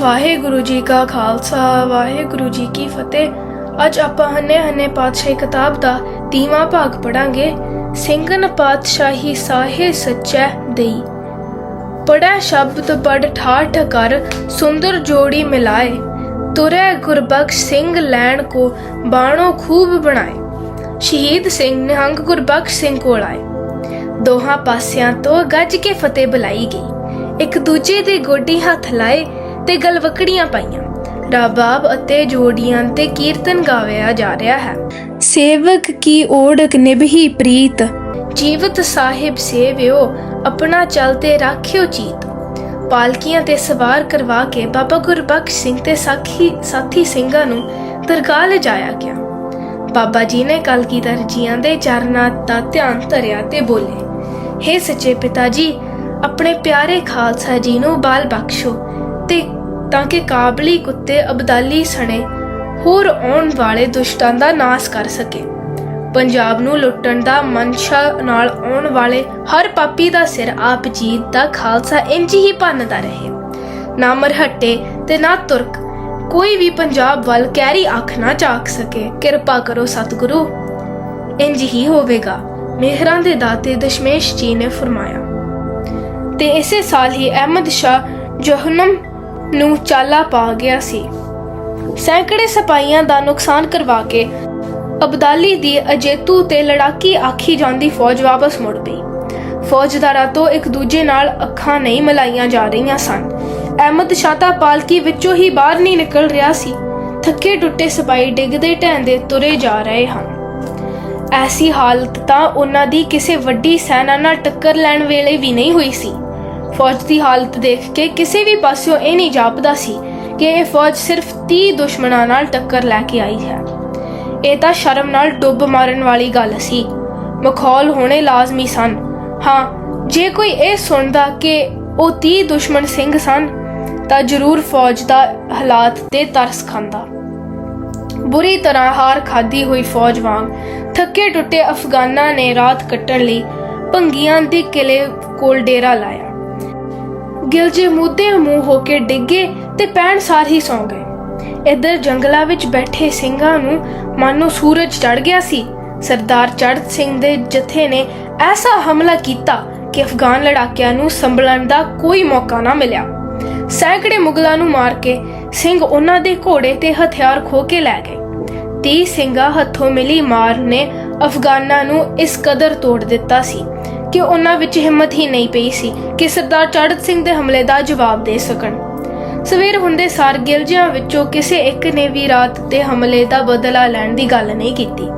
ਵਾਹਿਗੁਰੂ ਜੀ ਕਾ ਖਾਲਸਾ, ਵਾਹਿਗੁਰੂ ਜੀ ਕੀ ਫਤਿਹ। ਅੱਜ ਆਪਾਂ ਹੰਨੇ ਹੰਨੇ ਪਾਤਸ਼ਾਹੀ ਕਿਤਾਬ ਦਾ ਤੀਵਾਂ ਭਾਗ ਪੜਾਂਗੇ। ਸਿੰਘਨ ਪਾਤਸ਼ਾਹੀ ਸਾਹੇ ਸੱਚੈ ਦੇਈ। ਪੜੈ ਸ਼ਬਦ ਬੜ ਠਾਠ ਕਰ, ਸੁੰਦਰ ਜੋੜੀ ਮਿਲਾਏ। ਤੁਰੈ ਗੁਰਬਖਸ਼ ਸਿੰਘ ਲੈਣ ਕੋ ਬਾਣੋ ਖੂਬ ਬਣਾਏ। ਸ਼ਹੀਦ ਸਿੰਘ ਨਿਹੰਗ ਗੁਰਬਖਸ਼ ਸਿੰਘ ਕੋਲ ਆਏ। ਦੋਹਾਂ ਪਾਸਿਆਂ ਤੋਂ ਗੱਜ ਕੇ ਫਤਿਹ ਬੁਲਾਈ ਗਈ। ਇੱਕ ਦੂਜੇ ਦੇ ਗੋਡੀ ਹੱਥ ਲਾਏ। ਤੇ ਗਲਵਕੜੀਆਂ ਪਾਈਆਂ। ਰਾਬਾਬ ਅਤੇ ਜੋੜੀਆਂ ਤੇ ਕੀਰਤਨ ਗਾਵਿਆ ਜਾ ਰਿਹਾ ਹੈ। ਸੇਵਕ ਕੀ ਓੜਕ ਨਿਭਹੀ ਪ੍ਰੀਤ? ਜੀਵਤ ਸਾਹਿਬ ਸੇਵਿਓ ਆਪਣਾ ਚਲਤੇ ਰਾਖਿਓ ਚੀਤ। ਪਾਲਕੀਆਂ ਤੇ ਸਵਾਰ ਕਰਵਾ ਕੇ ਬਾਬਾ ਗੁਰਬਖਸ਼ ਸਿੰਘ ਤੇ ਸਾਖੀ ਸਾਥੀ ਸਿੰਘਾਂ ਨੂੰ ਦਰਗਾਹ ਲਿਜਾਇਆ ਗਿਆ। ਬਾਬਾ ਜੀ ਨੇ ਕਲਗੀਧਰ ਜੀਆਂ ਦੇ ਚਰਨਾਂ ਦਾ ਧਿਆਨ ਧਰਿਆ ਤੇ ਬੋਲੇ ਹੇ ਸੱਚੇ ਪਿਤਾ ਜੀ ਆਪਣੇ ਪਿਆਰੇ ਖਾਲਸਾ ਜੀ ਨੂੰ ਬਾਲ ਬਖਸ਼ੋ। ਤੇ ਤਾਂ ਕਿ ਕਾਬਲੀ ਕੁੱਤੇ ਅਬਦਾਲੀ ਸਣੇ, ਹੋਰ ਆਉਣ ਵਾਲੇ ਦੁਸ਼ਟਾਂ ਦਾ ਨਾਸ ਕਰ ਸਕੇ। ਪੰਜਾਬ ਨੂੰ ਲੁੱਟਣ ਦਾ ਮਨਸ਼ਾ ਨਾਲ ਆਉਣ ਵਾਲੇ ਹਰ ਪਾਪੀ ਦਾ ਸਿਰ ਆਪ ਜੀ ਦਾ ਖਾਲਸਾ ਇੰਜ ਹੀ ਭੰਨਦਾ ਰਹੇ। ਨਾ ਮਰਹੱਟੇ ਤੇ ਨਾ ਤੁਰਕ, ਕੋਈ ਵੀ ਪੰਜਾਬ ਵੱਲ ਕੈਰੀ ਅੱਖ ਨਾ ਝਾਕ ਸਕੇ। ਕਿਰਪਾ ਕਰੋ ਸਤਿਗੁਰੂ, ਇੰਜ ਹੀ ਹੋਵੇਗਾ, ਮਿਹਰਾਂ ਦੇ ਦਾਤੇ ਦਸ਼ਮੇਸ਼ ਜੀ ਨੇ ਫਰਮਾਇਆ। ਤੇ ਇਸੇ ਸਾਲ ਹੀ ਅਹਿਮਦ ਸ਼ਾਹ ਜਹਨਮ ਨੂੰ ਚਾਲਾ ਪਾ ਗਿਆ ਸੀ। ਸੈਂਕੜੇ ਸਿਪਾਹੀਆਂ ਦਾ ਨੁਕਸਾਨ ਕਰਵਾ ਕੇ ਅਬਦਾਲੀ ਦੀ ਅਜੇਤੂ ਤੇ ਲੜਾਕੀ ਆਖੀ ਜਾਂਦੀ ਫੌਜ ਵਾਪਸ ਮੁੜ ਪਈ ਫੌਜਦਾਰਾਂ ਤੋਂ ਇੱਕ ਦੂਜੇ ਨਾਲ ਅੱਖਾਂ ਨਹੀਂ ਮਿਲਾਈਆਂ ਜਾ ਰਹੀਆਂ ਸਨ। ਅਹਿਮਦ ਸ਼ਾਹ ਪਾਲਕੀ ਵਿੱਚੋਂ ਹੀ ਬਾਹਰ ਨਹੀਂ ਨਿਕਲ ਰਿਹਾ ਸੀ। ਥੱਕੇ ਟੁੱਟੇ ਸਿਪਾਹੀ ਡਿੱਗਦੇ ਢਹਿੰਦੇ ਤੁਰੇ ਜਾ ਰਹੇ ਹਨ। ਐਸੀ ਹਾਲਤ ਤਾਂ ਉਹਨਾਂ ਦੀ ਕਿਸੇ ਵੱਡੀ ਸੈਨਾ ਨਾਲ ਟੱਕਰ ਲੈਣ ਵੇਲੇ ਵੀ ਨਹੀਂ ਹੋਈ ਸੀ। ਫੌਜ ਦੀ ਹਾਲਤ ਦੇਖ ਕੇ ਕਿਸੇ ਵੀ ਪਾਸਿਓਂ ਇਹ ਨਹੀਂ ਜਾਪਦਾ ਸੀ ਕਿ ਇਹ ਫੌਜ ਸਿਰਫ 30 ਦੁਸ਼ਮਣਾਂ ਨਾਲ ਟੱਕਰ ਲੈ ਕੇ ਆਈ ਹੈ। ਇਹ ਤਾਂ ਸ਼ਰਮ ਨਾਲ ਡੁੱਬ ਮਾਰਨ ਵਾਲੀ ਗੱਲ ਸੀ। ਮਖੌਲ ਹੋਣੇ ਲਾਜ਼ਮੀ ਸਨ। ਹਾਂ, ਜੇ ਕੋਈ ਇਹ ਸੁਣਦਾ ਕਿ ਉਹ 30 ਦੁਸ਼ਮਣ ਸਿੰਘ ਸਨ, ਤਾਂ ਜ਼ਰੂਰ ਫੌਜ ਦਾ ਹਾਲਾਤ ਤੇ ਤਰਸ ਖਾਂਦਾ। ਬੁਰੀ ਤਰ੍ਹਾਂ ਹਾਰ ਖਾਦੀ ਹੋਈ ਫੌਜ ਵਾਂਗ ਥੱਕੇ ਟੁੱਟੇ ਅਫਗਾਨਾਂ ਨੇ ਰਾਤ ਕੱਟਣ ਲਈ ਭੰਗੀਆਂ ਦੇ ਕਿਲੇ ਕੋਲ ਡੇਰਾ ਲਾਇਆ। ਗਿਲਜੇ ਮੁੱਦੇ ਮੂੰਹ ਹੋ ਕੇ ਡਿੱਗੇ ਤੇ ਪੈਣ ਸਾਰ ਹੀ ਸੌਂ ਗਏ। ਇੱਧਰ ਜੰਗਲਾਂ ਵਿੱਚ ਬੈਠੇ ਸਿੰਘਾਂ ਨੂੰ ਮਾਨੋ ਸੂਰਜ ਚੜ ਗਿਆ ਸੀ। ਸਰਦਾਰ ਚੜ੍ਹਤ ਸਿੰਘ ਦੇ ਜਥੇ ਨੇ ਐਸਾ ਹਮਲਾ ਕੀਤਾ ਕਿ ਅਫਗਾਨ ਲੜਾਕਿਆਂ ਨੂੰ ਸੰਭਲਣ ਦਾ ਕੋਈ ਮੌਕਾ ਨਾ ਮਿਲਿਆ। ਸੈਂਕੜੇ ਮੁਗਲਾਂ ਨੂੰ ਮਾਰ ਕੇ ਸਿੰਘ ਉਹਨਾਂ ਦੇ ਘੋੜੇ ਤੇ ਹਥਿਆਰ ਖੋ ਕੇ ਲੈ ਗਏ। 30 ਸਿੰਘਾਂ ਹੱਥੋਂ ਮਿਲੀ ਮਾਰ ਨੇ ਅਫਗਾਨਾਂ ਨੂੰ ਇਸ ਕਦਰ ਤੋੜ ਦਿੱਤਾ ਸੀ। ਕਿ ਉਹਨਾਂ ਵਿੱਚ ਹਿੰਮਤ ਹੀ ਨਹੀਂ ਪਈ ਸੀ ਕਿ ਸਰਦਾਰ ਚੜ੍ਹਤ ਸਿੰਘ ਦੇ ਹਮਲੇ ਦਾ ਜਵਾਬ ਦੇ ਸਕਣ। ਸਵੇਰ ਹੁੰਦੇ ਸਾਰ ਗਿਲਜਿਆਂ ਵਿੱਚੋਂ ਕਿਸੇ ਇੱਕ ਨੇ ਵੀ ਰਾਤ ਦੇ ਹਮਲੇ ਦਾ ਬਦਲਾ ਲੈਣ ਦੀ ਗੱਲ ਨਹੀਂ ਕੀਤੀ।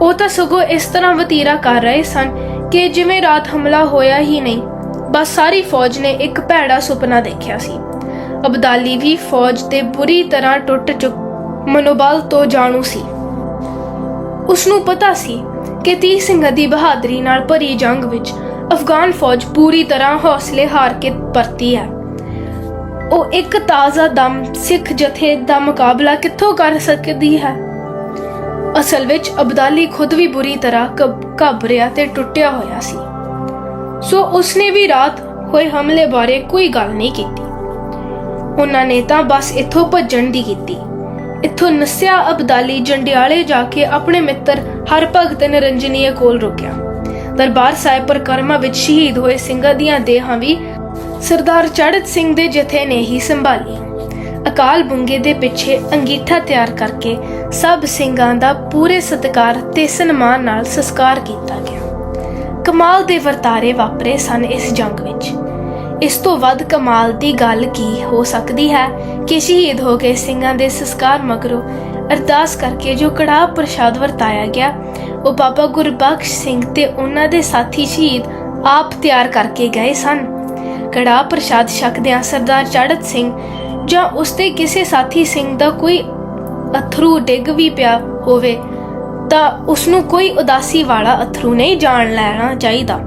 ਉਹ ਤਾਂ ਸਗੋਂ ਇਸ ਤਰ੍ਹਾਂ ਵਤੀਰਾ ਕਰ ਰਹੇ ਸਨ ਕਿ ਜਿਵੇਂ ਰਾਤ ਹਮਲਾ ਹੋਇਆ ਹੀ ਨਹੀਂ, ਬਸ ਸਾਰੀ ਫੌਜ ਨੇ ਇੱਕ ਭੈੜਾ ਸੁਪਨਾ ਦੇਖਿਆ ਸੀ। ਅਬਦਾਲੀ ਵੀ ਫੌਜ ਤੇ ਬੁਰੀ ਤਰ੍ਹਾਂ ਟੁੱਟ ਚੁੱਕ ਮਨੋਬਲ ਤੋਂ ਜਾਣੂ ਸੀ। ਉਸ ਨੂੰ ਪਤਾ ਸੀ ਕਿ 30 ਸਿੰਘਾਂ ਦੀ ਬਹਾਦਰੀ ਨਾਲ ਭਰੀ ਜੰਗ ਵਿੱਚ ਅਫਗਾਨ ਫੌਜ ਪੂਰੀ ਤਰ੍ਹਾਂ ਹੌਸਲੇ ਹਾਰ ਕੇ ਪਰਤੀ ਹੈ। ਉਹ ਇੱਕ ਤਾਜ਼ਾ ਦਮ, ਸਿੱਖ ਜਥੇ ਦਾ ਮੁਕਾਬਲਾ ਕਿੱਥੋਂ ਕਰ ਸਕਦੀ ਹੈ? ਅਸਲ ਵਿੱਚ ਅਬਦਾਲੀ ਖੁਦ ਵੀ ਬੁਰੀ ਤਰ੍ਹਾਂ ਘਬ- ਘਬਰਿਆ ਤੇ ਟੁੱਟਿਆ ਹੋਇਆ ਸੀ। ਸੋ ਉਸਨੇ ਵੀ ਰਾਤ ਹੋਏ ਹਮਲੇ ਬਾਰੇ ਕੋਈ ਗੱਲ ਨਹੀਂ ਕੀਤੀ। ਉਹਨਾਂ ਨੇ ਤਾਂ ਬਸ ਇੱਥੋਂ ਭੱਜਣ ਦੀ ਕੀਤੀ। ਇੱਥੋਂ ਨਸਿਆ ਅਬਦਾਲੀ ਜੰਡਿਆਲੇ ਜਾ ਕੇ ਆਪਣੇ ਮਿੱਤਰ ਹਰਭਗਤ ਨਿਰੰਜਨੀਏ ਕੋਲ ਰੁਕਿਆ। ਦਰਬਾਰ ਸਾਹਿਬ ਪਰਕਰਮਾ ਵਿੱਚ ਸ਼ਹੀਦ ਹੋਏ ਸਿੰਘਾਂ ਦੀਆਂ ਦੇਹਾਂ ਵੀ ਸਰਦਾਰ ਚੜ੍ਹਤ ਸਿੰਘ ਦੇ ਜਥੇ ਨੇ ਹੀ ਸੰਭਾਲੀ ਅਕਾਲ ਬੁੰਗੇ ਦੇ ਪਿੱਛੇ ਅੰਗੀਠਾ ਤਿਆਰ ਕਰਕੇ ਸਭ ਸਿੰਘਾਂ ਦਾ ਪੂਰੇ ਸਤਿਕਾਰ ਤੇ ਸਨਮਾਨ ਨਾਲ ਸੰਸਕਾਰ ਕੀਤਾ ਗਿਆ। ਕਮਾਲ ਦੇ ਵਰਤਾਰੇ ਵਾਪਰੇ ਸਨ ਇਸ ਜੰਗ ਵਿੱਚ। ਇਸ ਤੋਂ ਵੱਧ ਕਮਾਲ ਦੀ ਗੱਲ ਕੀ ਹੋ ਸਕਦੀ ਹੈ ਕਿ ਸ਼ਹੀਦ ਹੋ ਗਏ ਸਿੰਘਾਂ ਦੇ ਸੰਸਕਾਰ ਮਗਰੋਂ ਅਰਦਾਸ ਕਰਕੇ ਜੋ ਕੜਾਹ ਪ੍ਰਸ਼ਾਦ ਵਰਤਾਇਆ ਗਿਆ, ਉਹ ਬਾਬਾ ਗੁਰਬਖਸ਼ ਸਿੰਘ ਤੇ ਉਹਨਾਂ ਦੇ ਸਾਥੀ ਸ਼ਹੀਦ ਆਪ ਤਿਆਰ ਕਰਕੇ ਗਏ ਸਨ। ਕੜਾਹ ਪ੍ਰਸ਼ਾਦ ਛਕਦਿਆਂ ਸਰਦਾਰ ਚੜ੍ਹਤ ਸਿੰਘ ਜਾਂ ਉਸਦੇ ਕਿਸੇ ਸਾਥੀ ਸਿੰਘ ਦਾ ਕੋਈ ਅਥਰੂ ਡਿੱਗ ਵੀ ਪਿਆ ਹੋਵੇ, ਤਾਂ ਉਸ ਨੂੰ ਕੋਈ ਉਦਾਸੀ ਵਾਲਾ ਅਥਰੂ ਨਹੀਂ ਜਾਣ ਲੈਣਾ ਚਾਹੀਦਾ।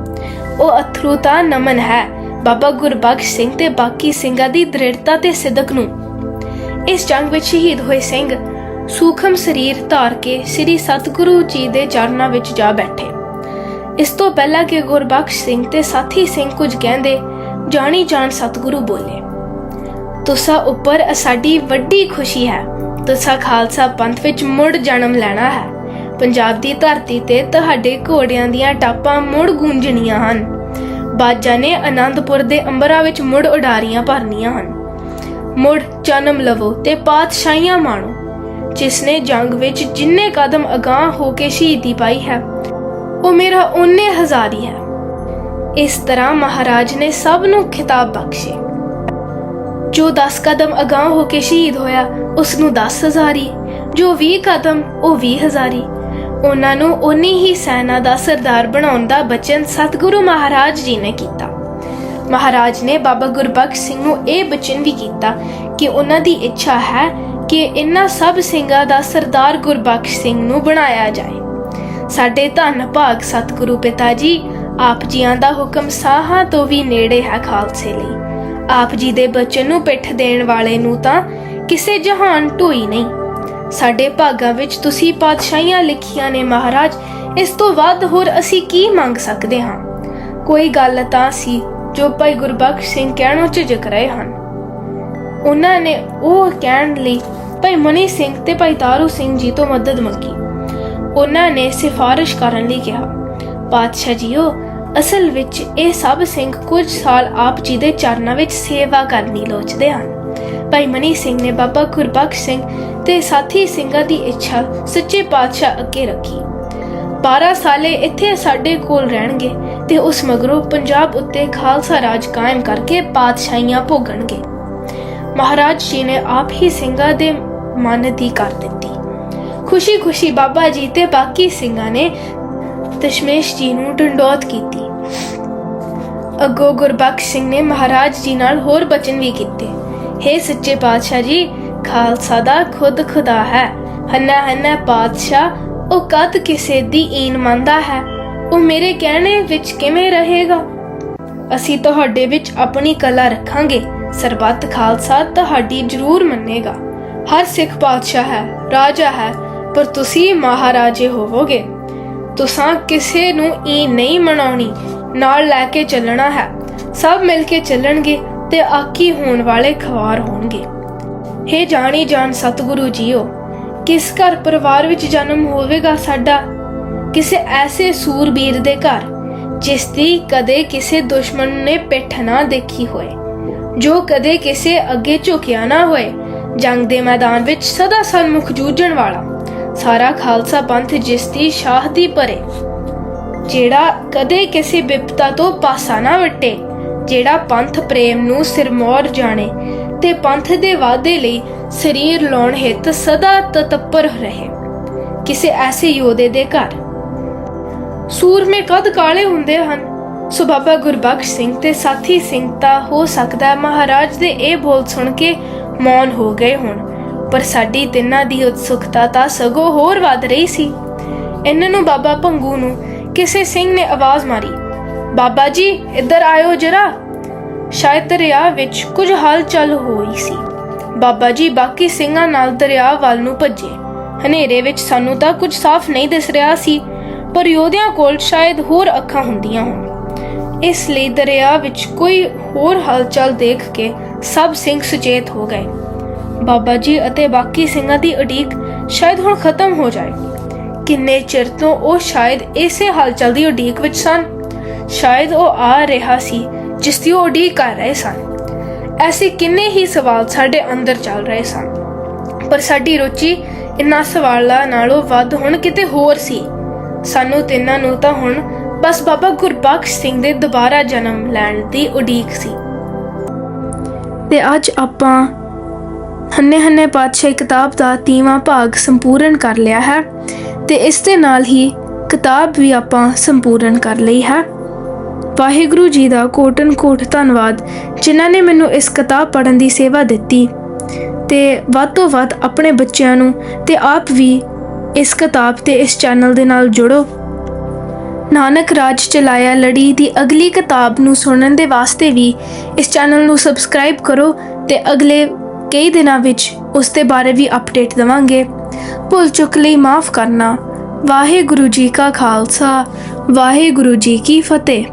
ਉਹ ਅਥਰੂ ਤਾਂ ਨਮਨ ਹੈ ਬਾਬਾ ਗੁਰਬਖਸ਼ ਸਿੰਘ ਤੇ ਬਾਕੀ ਸਿੰਘਾਂ ਦੀ ਦ੍ਰਿੜਤਾ ਤੇ ਸਿੱਧਕ ਨੂੰ। ਇਸ ਜੰਗ ਵਿੱਚ ਸ਼ਹੀਦ ਹੋਏ ਸਿੰਘ ਸੂਖਮ ਸਰੀਰ ਧਾਰ ਕੇ ਸ੍ਰੀ ਸਤਿਗੁਰੂ ਜੀ ਦੇ ਚਰਨਾਂ ਵਿੱਚ ਜਾ ਬੈਠੇ। ਇਸ ਤੋਂ ਪਹਿਲਾਂ ਕਿ ਗੁਰਬਖਸ਼ ਸਿੰਘ ਤੇ ਸਾਥੀ ਸਿੰਘ ਕੁਝ ਕਹਿੰਦੇ, ਜਾਣੀ ਜਾਣ ਸਤਿਗੁਰੂ ਬੋਲੇ। ਤੁਸਾਂ ਉੱਪਰ ਸਾਡੀ ਵੱਡੀ ਖੁਸ਼ੀ ਹੈ। ਤੁਸਾਂ ਖਾਲਸਾ ਪੰਥ ਵਿੱਚ ਮੁੜ ਜਨਮ ਲੈਣਾ ਹੈ। ਪੰਜਾਬ ਦੀ ਧਰਤੀ ਤੇ ਤੁਹਾਡੇ ਘੋੜਿਆਂ ਦੀਆਂ ਟਾਪਾਂ ਮੁੜ ਗੂੰਜਣੀਆਂ ਹਨ। ਬਾਜਾਂ ਨੇ ਆਨੰਦਪੁਰ ਦੇ ਅੰਬਰਾਂ ਵਿੱਚ ਮੁੜ ਉਡਾਰੀਆਂ ਭਰਨੀਆਂ ਹਨ। ਮੁੜ ਜਨਮ ਲਵੋ ਤੇ ਪਾਤਸ਼ਾਹੀਆਂ ਮਾਣੋ, ਜਿਸ ਨੇ ਜੰਗ ਵਿੱਚ ਜਿੰਨੇ ਕਦਮ ਅਗਾਹ ਹੋ ਕੇ ਸ਼ਹੀਦੀ ਪਾਈ ਹੈ, ਉਹ ਮੇਰਾ ਉਹਨੇ ਹਜ਼ਾਰੀ ਹੈ ਇਸ ਤਰ੍ਹਾਂ ਮਹਾਰਾਜ ਨੇ ਸਭ ਨੂੰ ਖਿਤਾਬ ਬਖਸ਼ੇ। ਜੋ 10 ਕਦਮ ਅਗਾਹ ਹੋ ਕੇ ਸ਼ਹੀਦ ਹੋਇਆ ਉਸ ਨੂੰ 10 ਹਜ਼ਾਰੀ ਜੋ 20 ਕਦਮ, ਉਹ 20 ਹਜ਼ਾਰੀ ਉਹਨਾਂ ਨੂੰ ਉਨੀ ਹੀ ਸੈਨਾ ਦਾ ਸਰਦਾਰ ਬਣਾਉਣ ਦਾ ਬਚਨ ਸਤਿਗੁਰੂ ਮਹਾਰਾਜ ਜੀ ਨੇ ਕੀਤਾ। ਮਹਾਰਾਜ ਨੇ ਬਾਬਾ ਗੁਰਬਖਸ਼ ਸਿੰਘ ਨੂੰ ਇਹ ਬਚਨ ਵੀ ਕੀਤਾ ਕਿ ਉਹਨਾਂ ਦੀ ਇੱਛਾ ਹੈ ਕਿ ਇਨ੍ਹਾਂ ਸਭ ਸਿੰਘਾਂ ਦਾ ਸਰਦਾਰ ਗੁਰਬਖਸ਼ ਸਿੰਘ ਨੂੰ ਬਣਾਇਆ ਜਾਏ। ਸਾਡੇ ਧੰਨ ਭਾਗ ਸਤਿਗੁਰੂ ਪਿਤਾ ਜੀ, ਆਪ ਜੀਆਂ ਦਾ ਹੁਕਮ ਸਾਹਾਂ ਤੋਂ ਵੀ ਨੇੜੇ ਹੈ ਖਾਲਸੇ ਲਈ। ਆਪ ਜੀ ਦੇ ਬਚਨ ਨੂੰ ਪਿੱਠ ਦੇਣ ਵਾਲੇ ਨੂੰ ਤਾਂ ਕਿਸੇ ਜਹਾਨ ਢੋਈ ਨਹੀਂ। ਸਾਡੇ ਭਾਗਾਂ ਵਿੱਚ ਤੁਸੀਂ ਪਾਤਸ਼ਾਹੀਆਂ ਲਿਖੀਆਂ ਨੇ ਮਹਾਰਾਜ, ਇਸ ਤੋਂ ਵੱਧ ਹੋਰ ਅਸੀਂ ਕੀ ਮੰਗ ਸਕਦੇ ਹਾਂ? ਕੋਈ ਗੱਲ ਤਾਂ ਸੀ ਜੋ ਭਾਈ ਗੁਰਬਖਸ਼ ਸਿੰਘ ਕਹਿਣੋਂ ਝਿਜਕ ਰਹੇ ਹਨ। ਉਹਨਾਂ ਨੇ ਉਹ ਕਹਿਣ ਲਈ ਭਾਈ ਮਨੀ ਸਿੰਘ ਤੇ ਭਾਈ ਤਾਰੂ ਸਿੰਘ ਜੀ ਤੋਂ ਮਦਦ ਮੰਗੀ। ਉਹਨਾਂ ਨੇ ਸਿਫਾਰਿਸ਼ ਕਰਨ ਲਈ ਕਿਹਾ, ਪਾਤਸ਼ਾਹ ਜੀਓ, ਅਸਲ ਵਿੱਚ ਇਹ ਸਭ ਸਿੰਘ ਕੁਝ ਸਾਲ ਆਪ ਜੀ ਦੇ ਚਰਨਾਂ ਵਿੱਚ ਸੇਵਾ ਕਰਨੀ ਲੋਚਦੇ ਹਨ। ਭਾਈ ਮਨੀ ਸਿੰਘ ਨੇ ਬਾਬਾ ਗੁਰਬਖਸ਼ ਸਿੰਘ ਤੇ ਸਾਥੀ ਸਿੰਘਾਂ ਦੀ ਇੱਛਾ ਸੱਚੇ ਪਾਤਸ਼ਾਹ ਅੱਗੇ ਰੱਖੀ। 12 ਸਾਲੇ ਇੱਥੇ ਸਾਡੇ ਕੋਲ ਰਹਿਣਗੇ ਤੇ ਉਸ ਮਗਰੋਂ ਪੰਜਾਬ ਉੱਤੇ ਖਾਲਸਾ ਰਾਜ ਕਾਇਮ ਕਰਕੇ ਪਾਤਸ਼ਾਹੀਆਂ ਭੋਗਣਗੇ। ਮਹਾਰਾਜ ਜੀ ਨੇ ਆਪ ਹੀ ਸਿੰਘਾਂ ਦੇ ਮਨ ਦੀ ਕਰ ਦਿੱਤੀ। ਖੁਸ਼ੀ-ਖੁਸ਼ੀ ਬਾਬਾ ਜੀ ਤੇ ਬਾਕੀ ਸਿੰਘਾਂ ਨੇ ਦਸ਼ਮੇਸ਼ ਜੀ ਨੂੰ ਡੰਡੋਤ ਕੀਤੀ। ਅੱਗੋਂ ਗੁਰਬਖਸ਼ ਸਿੰਘ ਨੇ ਮਹਾਰਾਜ ਜੀ ਨਾਲ ਹੋਰ ਬਚਨ ਵੀ ਕੀਤੇ। हे ਸੱਚੇ ਪਾਤਸ਼ਾਹ ਜੀ ਖਾਲਸਾ ਦਾ ਖੁਦ ਖੁਦਾ ਹੈ। ਹੰਨਾ ਹੰਨਾ ਪਾਤਸ਼ਾਹ, ਉਹ ਕਦ ਕਿਸੇ ਦੀ ਈਨ ਮੰਨਦਾ ਹੈ? ਉਹ ਮੇਰੇ ਕਹਿਣੇ ਵਿੱਚ ਕਿਵੇਂ ਰਹੇਗਾ? ਅਸੀਂ ਤੁਹਾਡੇ ਵਿੱਚ ਆਪਣੀ ਕਲਾ ਰੱਖਾਂਗੇ। ਸਰਬੱਤ ਖਾਲਸਾ ਤੁਹਾਡੀ ਜ਼ਰੂਰ ਮੰਨੇਗਾ। ਹਰ ਸਿੱਖ ਪਾਤਸ਼ਾਹ ਹੈ, ਰਾਜਾ ਹੈ, ਪਰ ਤੁਸੀਂ ਮਹਾਰਾਜੇ ਹੋਵੋਗੇ। ਤੁਸਾਂ ਕਿਸੇ ਨੂੰ ਈ ਨਹੀਂ ਮਨਾਉਣੀ। ਨਾਲ ਲੈ ਕੇ ਚੱਲਣਾ ਹੈ। ਸਭ ਮਿਲ ਕੇ ਚੱਲਣਗੇ ਤੇ ਆਕੀ ਹੋਣ ਵਾਲੇ ਖਵਾਰ ਹੋਣਗੇ। ਹੇ ਜਾਣੀ ਜਾਣ ਸਤਿਗੁਰੂ ਜੀਓ, ਕਿਸ ਘਰ ਪਰਿਵਾਰ ਵਿੱਚ ਜਨਮ ਹੋਵੇਗਾ ਸਾਡਾ? ਕਿਸੇ ਐਸੇ ਸੂਰਬੀਰ ਦੇ ਘਰ, ਜਿਸ ਦੀ ਕਦੇ ਕਿਸੇ ਦੁਸ਼ਮਣ ਨੇ ਪਿੱਠ ਨਾ ਦੇਖੀ ਹੋਏ, ਜੋ ਕਦੇ ਕਿਸੇ ਅੱਗੇ ਝੁਕਿਆ ਨਾ ਹੋਏ, ਜੰਗ ਦੇ ਮੈਦਾਨ ਵਿੱਚ ਸਦਾ ਸਨਮੁਖ ਜੂਝਣ ਵਾਲਾ, ਸਾਰਾ ਖਾਲਸਾ ਪੰਥ ਜਿਸ ਦੀ ਸ਼ਾਹ ਦੀ ਪਰੇ। ਜਿਹੜਾ ਕਦੇ ਕਿਸੇ ਵਿਪਤਾ ਤੋਂ ਪਾਸਾ ਨਾ ਵਟੇ, ਜਿਹੜਾ ਪੰਥ ਪ੍ਰੇਮ ਨੂੰ ਸਿਰਮੌਰ ਜਾਣੇ ਤੇ ਪੰਥ ਦੇ ਵਾਅਦੇ ਲਈ ਸਰੀਰ ਲਾਉਣ ਹਿੱਤ ਸਦਾ ਤਤਪਰ ਰਹੇ। ਕਿਸੇ ਐਸੇ ਯੋਧੇ ਦੇ ਘਰ। ਸੂਰਮੇ ਕਦ ਕਾਲੇ ਹੁੰਦੇ ਹਨ? ਸੋ ਬਾਬਾ ਗੁਰਬਖਸ਼ ਸਿੰਘ ਤੇ ਸਾਥੀ ਸਿੰਘ ਤਾਂ ਹੋ ਸਕਦਾ ਮਹਾਰਾਜ ਦੇ ਇਹ ਬੋਲ ਸੁਣ ਕੇ ਮੌਨ ਹੋ ਗਏ ਹੋਣ। ਪਰ ਸਾਡੀ ਤਿੰਨਾਂ ਦੀ ਉਤਸੁਕਤਾ ਤਾਂ ਸਗੋਂ ਹੋਰ ਵੱਧ ਰਹੀ ਸੀ। ਇਹਨਾਂ ਨੂੰ ਬਾਬਾ ਭੰਗੂ ਨੂੰ ਕਿਸੇ ਸਿੰਘ ਨੇ ਆਵਾਜ਼ ਮਾਰੀ, ਬਾਬਾ ਜੀ, ਇੱਧਰ ਆਇਓ ਜਰਾ। ਸ਼ਾਇਦ ਦਰਿਆ ਵਿੱਚ ਕੁਝ ਹਲਚਲ ਹੋਈ ਸੀ। ਬਾਬਾ ਜੀ ਬਾਕੀ ਸਿੰਘਾਂ ਨਾਲ ਦਰਿਆ ਵੱਲ ਨੂੰ ਭੱਜੇ। ਹਨੇਰੇ ਵਿੱਚ ਸਾਨੂੰ ਤਾਂ ਕੁਝ ਸਾਫ਼ ਨਹੀਂ ਦਿਸ ਰਿਹਾ ਸੀ, ਪਰ ਯੋਧਿਆਂ ਕੋਲ ਸ਼ਾਇਦ ਹੋਰ ਅੱਖਾਂ ਹੁੰਦੀਆਂ ਹੋਣ। ਇਸ ਲਈ ਦਰਿਆ ਵਿੱਚ ਕੋਈ ਹੋਰ ਹਲਚਲ ਦੇਖ ਕੇ ਸਭ ਸਿੰਘ ਸੁਚੇਤ ਹੋ ਗਏ। ਬਾਬਾ ਜੀ ਅਤੇ ਬਾਕੀ ਸਿੰਘਾਂ ਦੀ ਉਡੀਕ ਸ਼ਾਇਦ ਹੁਣ ਖਤਮ ਹੋ ਜਾਏ। ਕਿੰਨੇ ਚਿਰ ਤੋਂ ਉਹ ਸ਼ਾਇਦ ਇਸੇ ਹਲਚਲ ਦੀ ਉਡੀਕ ਵਿੱਚ ਸਨ? ਸ਼ਾਇਦ ਉਹ ਆ ਰਿਹਾ ਸੀ ਜਿਸ ਦੀ ਉਹ ਉਡੀਕ ਕਰ ਰਹੇ ਸਨ। ਐਸੇ ਕਿੰਨੇ ਹੀ ਸਵਾਲ ਸਾਡੇ ਅੰਦਰ ਚੱਲ ਰਹੇ ਸਨ। ਪਰ ਸਾਡੀ ਰੁਚੀ ਇਨ੍ਹਾਂ ਸਵਾਲਾਂ ਨਾਲੋਂ ਵੱਧ ਹੁਣ ਕਿਤੇ ਹੋਰ ਸੀ। ਸਾਨੂੰ ਤਿੰਨਾਂ ਨੂੰ ਤਾਂ ਹੁਣ ਬਸ ਬਾਬਾ ਗੁਰਬਖਸ਼ ਸਿੰਘ ਦੇ ਦੁਬਾਰਾ ਜਨਮ ਲੈਣ ਦੀ ਉਡੀਕ ਸੀ। ਤੇ ਅੱਜ ਆਪਾਂ ਹੰਨੇ ਹੰਨੇ ਪਾਤਸ਼ਾਹ ਕਿਤਾਬ ਦਾ ਤੀਵਾਂ ਭਾਗ ਸੰਪੂਰਨ ਕਰ ਲਿਆ ਹੈ ਤੇ ਇਸ ਦੇ ਨਾਲ ਹੀ ਕਿਤਾਬ ਵੀ ਆਪਾਂ ਸੰਪੂਰਨ ਕਰ ਲਈ ਹੈ। ਵਾਹਿਗੁਰੂ ਜੀ ਦਾ ਕੋਟਨ ਕੋਟ ਧੰਨਵਾਦ, ਜਿਨ੍ਹਾਂ ਨੇ ਮੈਨੂੰ ਇਸ ਕਿਤਾਬ ਪੜ੍ਹਨ ਦੀ ਸੇਵਾ ਦਿੱਤੀ। ਤੇ ਵੱਧ ਤੋਂ ਵੱਧ ਆਪਣੇ ਬੱਚਿਆਂ ਨੂੰ ਤੇ ਆਪ ਵੀ ਇਸ ਕਿਤਾਬ ਤੇ ਇਸ ਚੈਨਲ ਦੇ ਨਾਲ ਜੁੜੋ। ਨਾਨਕ ਰਾਜ ਚਲਾਇਆ ਲੜੀ ਦੀ ਅਗਲੀ ਕਿਤਾਬ ਨੂੰ ਸੁਣਨ ਦੇ ਵਾਸਤੇ ਵੀ ਇਸ ਚੈਨਲ ਨੂੰ ਸਬਸਕ੍ਰਾਈਬ ਕਰੋ ਤੇ ਅਗਲੇ ਕਈ ਦਿਨਾਂ ਵਿੱਚ ਉਸ ਦੇ ਬਾਰੇ ਵੀ ਅਪਡੇਟ ਦਵਾਂਗੇ। ਭੁੱਲ ਚੁੱਕ ਲਈ ਮਾਫ ਕਰਨਾ। ਵਾਹਿਗੁਰੂ ਜੀ ਕਾ ਖਾਲਸਾ, ਵਾਹਿਗੁਰੂ ਜੀ ਕੀ ਫਤਿਹ।